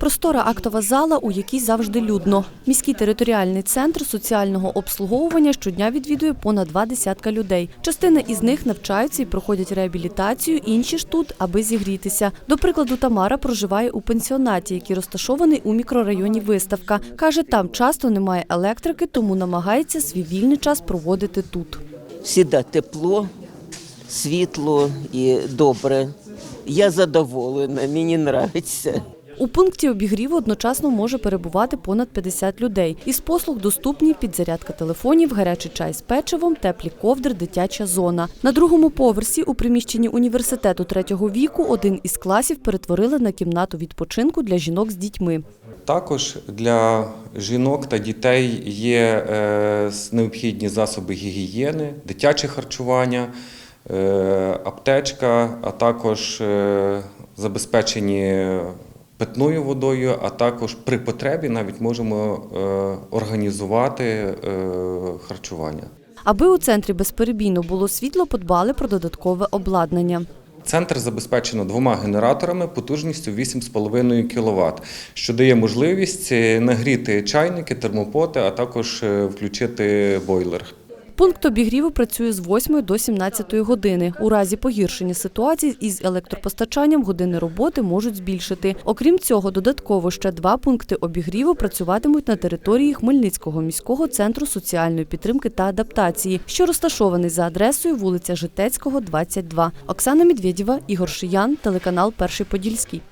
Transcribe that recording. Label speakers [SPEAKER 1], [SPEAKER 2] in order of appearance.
[SPEAKER 1] Простора актова зала, у якій завжди людно. Міський територіальний центр соціального обслуговування щодня відвідує понад два десятка людей. Частина із них навчаються і проходять реабілітацію, інші ж тут, аби зігрітися. До прикладу, Тамара проживає у пенсіонаті, який розташований у мікрорайоні Виставка. Каже, там часто немає електрики, тому намагається свій вільний час проводити тут.
[SPEAKER 2] Всіда тепло, світло і добре. Я задоволена, мені подобається.
[SPEAKER 1] У пункті обігріву одночасно може перебувати понад 50 людей. Із послуг доступні підзарядка телефонів, гарячий чай з печивом, теплі ковдри, дитяча зона. На другому поверсі у приміщенні університету третього віку один із класів перетворили на кімнату відпочинку для жінок з дітьми.
[SPEAKER 3] Також для жінок та дітей є е, необхідні засоби гігієни, дитяче харчування, е, аптечка, а також е, забезпечені питною водою, а також при потребі навіть можемо е, організувати е, харчування.
[SPEAKER 1] Аби у центрі безперебійно було світло, подбали про додаткове обладнання.
[SPEAKER 3] Центр забезпечено двома генераторами потужністю 8,5 кВт, що дає можливість е, нагріти чайники, термопоти, а також включити бойлер.
[SPEAKER 1] Пункт обігріву працює з 8 до 17 години. У разі погіршення ситуації із електропостачанням години роботи можуть збільшити. Окрім цього, додатково ще два пункти обігріву працюватимуть на території Хмельницького міського центру соціальної підтримки та адаптації, що розташований за адресою вулиця Житецького, 22. Оксана Медведєва, Ігор Шиян, телеканал Перший Подільський.